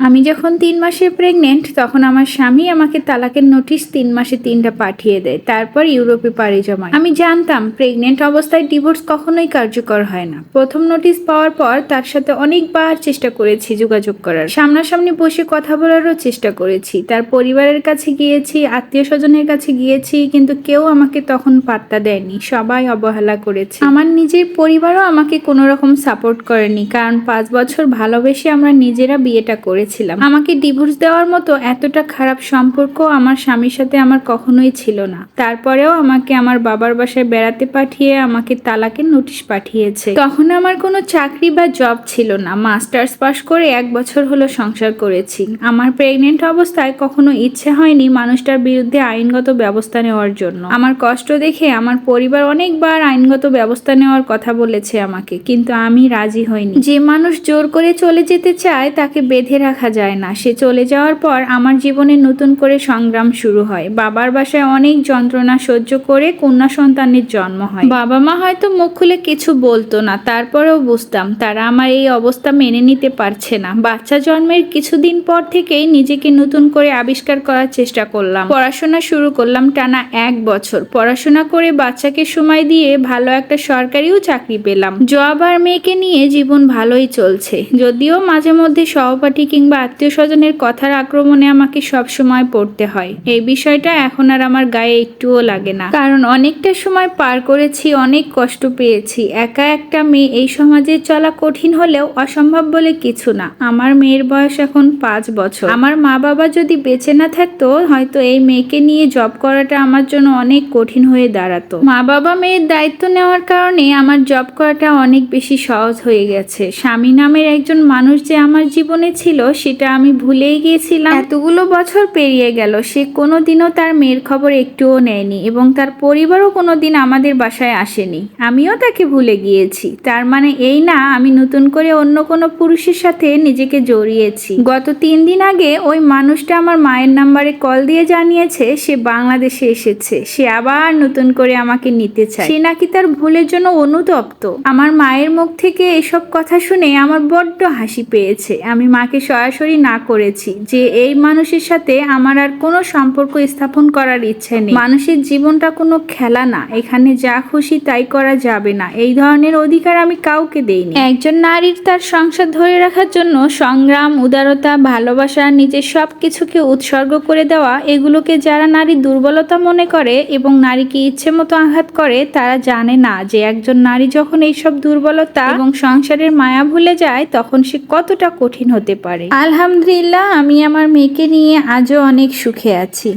আমি যখন তিন মাসে প্রেগনেন্ট তখন আমার স্বামী আমাকে তালাকের নোটিশ তিন মাসে তিনটা পাঠিয়ে দেয়। তারপর ইউরোপে পাড়ি জমায়। আমি জানতাম প্রেগনেন্ট অবস্থায় ডিভোর্স কখনোই কার্যকর হয় না। প্রথম নোটিশ পাওয়ার পর তার সাথে অনেকবার চেষ্টা করেছি যোগাযোগ করার। সামনাসামনি বসে কথা বলারও চেষ্টা করেছি। তার পরিবারের কাছে গিয়েছি আত্মীয় স্বজনের কাছে গিয়েছি, কিন্তু কেউ আমাকে তখন পাত্তা দেয়নি। সবাই অবহেলা করেছে। আমার নিজের পরিবারও আমাকে কোনো রকম সাপোর্ট করেনি। কারণ পাঁচ বছর ভালোবেসে আমরা নিজেরা বিয়েটা করেছিলাম। আমাকে ডিভোর্স দেওয়ার মতো এতটা খারাপ সম্পর্ক আমার স্বামীর সাথে আমার কখনোই ছিল না। তারপরেও আমাকে আমার বাবার বাসায় বেড়াতে পাঠিয়ে আমাকে তালাকের নোটিশ পাঠিয়েছে। তখন আমার কোনো চাকরি বা জব ছিল না। মাস্টার্স পাশ করে এক বছর হলো সংসার করেছি। আমার প্রেগনেন্ট অবস্থায় কখনো ইচ্ছে হয়নি মানুষটার বিরুদ্ধে আইনগত ব্যবস্থা নেওয়ার জন্য। আমার কষ্ট দেখে আমার পরিবার অনেকবার আইনগত ব্যবস্থা নেওয়ার কথা বলেছে আমাকে, কিন্তু আমি রাজি হইনি। যে মানুষ জোর করে চলে যেতে চায় তাকে বেঁধে রাখা যায় না। সে চলে যাওয়ার পর আমার জীবনে নতুন করে সংগ্রাম শুরু হয়। বাবার বাসায় অনেক যন্ত্রণা সহ্য করে কন্যা সন্তানের জন্ম হয়। বাবা মা হয়তো মুখ খুলে কিছু বলতো না, তারপরেও বুঝতাম তারা আমার এই অবস্থা মেনে নিতে পারছে না। বাচ্চা জন্মের কিছুদিন পর থেকেই নিজেকে নতুন করে আবিষ্কার করার চেষ্টা করলাম। পড়াশোনা শুরু করলাম টানা এক বছর। পড়াশোনা করে বাচ্চাকে সময় দিয়ে ভালো একটা সরকারিও চাকরি পেলাম। জব আর মেয়েকে নিয়ে জীবন ভালোই চলছে। যদিও মাঝে মধ্যে সহপাঠী কিংবা আত্মীয় স্বজনের কথার আক্রমণে আমাকে সব সময় পড়তে হয়। এই বিষয়টা এখন আর আমার গায়ে একটুও লাগে না। কারণ অনেকটা সময় পার করেছি, অনেক কষ্ট পেয়েছি। একা একটা মেয়ে এই সমাজে চলা কঠিন হলেও অসম্ভব বলে কিছু না। আমার মেয়ের বয়স এখন পাঁচ বছর। আমার মা বাবা যদি বেঁচে না থাকতো, হয়তো এই মেয়েকে নিয়ে জব করাটা আমার জন্য অনেক কঠিন হয়ে দাঁড়াতো। মা বাবা মেয়ের দায়িত্ব নেওয়ার কারণে আমার জব করাটা অনেক বেশি সহজ হয়ে গেছে। স্বামী নামের একজন মানুষ যে আমার জীবনে ছিল সেটা আমি ভুলেই গিয়েছিলাম। এতগুলো বছর পেরিয়ে গেল, সে কোনো দিনও তার মেয়ের খবর একটুও নেয়নি এবং তার পরিবারও কোনো দিন আমাদের বাসায় আসেনি। আমিও তাকে ভুলে গিয়েছি। তার মানে এই না, আমি নতুন করে অন্য কোনো পুরুষের সাথে নিজেকে জড়িয়েছি। গত তিন দিন আগে ওই মানুষটা আমার মায়ের নাম্বারে কল দিয়ে জানিয়েছে, সে বাংলাদেশে এসেছে। সে আবার নতুন করে আমাকে নিতে চায়। সে নাকি তার ভুলের জন্য অনুতপ্ত। আমার মায়ের মুখ থেকে এসব কথা শুনে আমার বড্ড হাসি পেয়েছে। আমি মাকে সরাসরি না করেছি, যে এই মানুষের সাথে আমার আর কোনো সম্পর্ক স্থাপন করার ইচ্ছে নেই। মানুষের জীবনটা কোনো খেলা না, এখানে যা খুশি তাই করা যাবে না। এই ধরনের অধিকার আমি কাউকে দেইনি। একজন নারীর তার সংসার ধরে রাখার জন্য সংগ্রাম, উদারতা, ভালোবাসা, নিজের সব কিছুকে উৎসর্গ করে দেওয়া, এগুলোকে যারা নারী দুর্বলতা মনে করে এবং নারীকে ইচ্ছে মতো আঘাত করে, তারা জানে না যে একজন নারী যখন এইসব দুর্বলতা এবং সংসারের মায়া ভুলে যায়, তখন সে কতটা কঠিন হতে পারে। আলহামদুলিল্লাহ আমি আমার মেয়েকে নিয়ে আজও অনেক সুখে আছি।